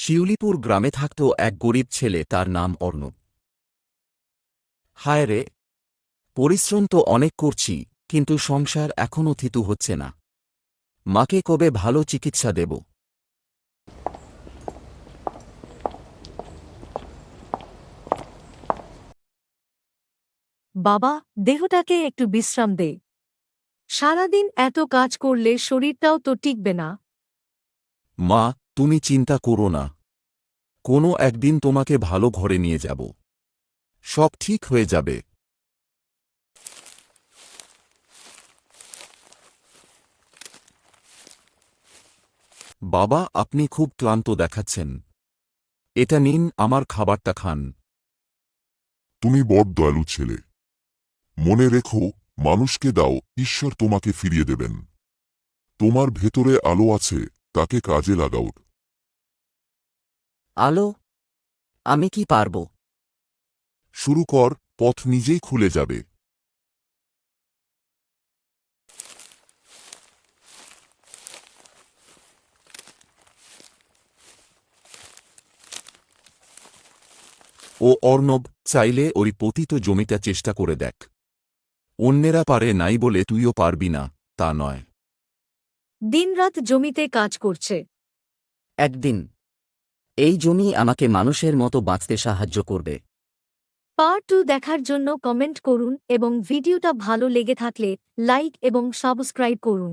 শিউলিপুর গ্রামে থাকত এক গরিব ছেলে তার নাম অর্ণব। হায় রে পরিশ্রম তো অনেক করছি কিন্তু সংসার এখনও থিতু হচ্ছে না। মাকে কবে ভালো চিকিৎসা দেব? বাবা দেহটাকে একটু বিশ্রাম দে। সারাদিন এত কাজ করলে শরীরটাও তো টিকবে না। মা তুমি চিন্তা করো না। কোনো একদিন তোমাকে ভালো ঘরে নিয়ে যাব। সব ঠিক হয়ে যাবে। বাবা, আপনি খুব ক্লান্ত দেখাচ্ছেন। এটা নিন, আমার খাবারটা খান। তুমি বড় দয়ালু ছেলে। মনে রেখো, মানুষকে দাও, ঈশ্বর তোমাকে ফিরিয়ে দেবেন। তোমার ভেতরে আলো আছে, তাকে কাজে লাগাও। আলো আমি কি পারব? শুরু কর পথ নিজেই খুলে যাবে। ও অর্ণব চাইলে ওই পতিত জমিটা চেষ্টা করে দেখ। অন্যেরা পারে নাই বলে তুইও পারবি না তা নয়। দিনরাত জমিতে কাজ করছে। একদিন এই জমি আমাকে মানুষের মতো বাঁচতে সাহায্য করবে। পার্ট টু দেখার জন্য কমেন্ট করুন এবং ভিডিওটা ভালো লেগে থাকলে লাইক এবং সাবস্ক্রাইব করুন।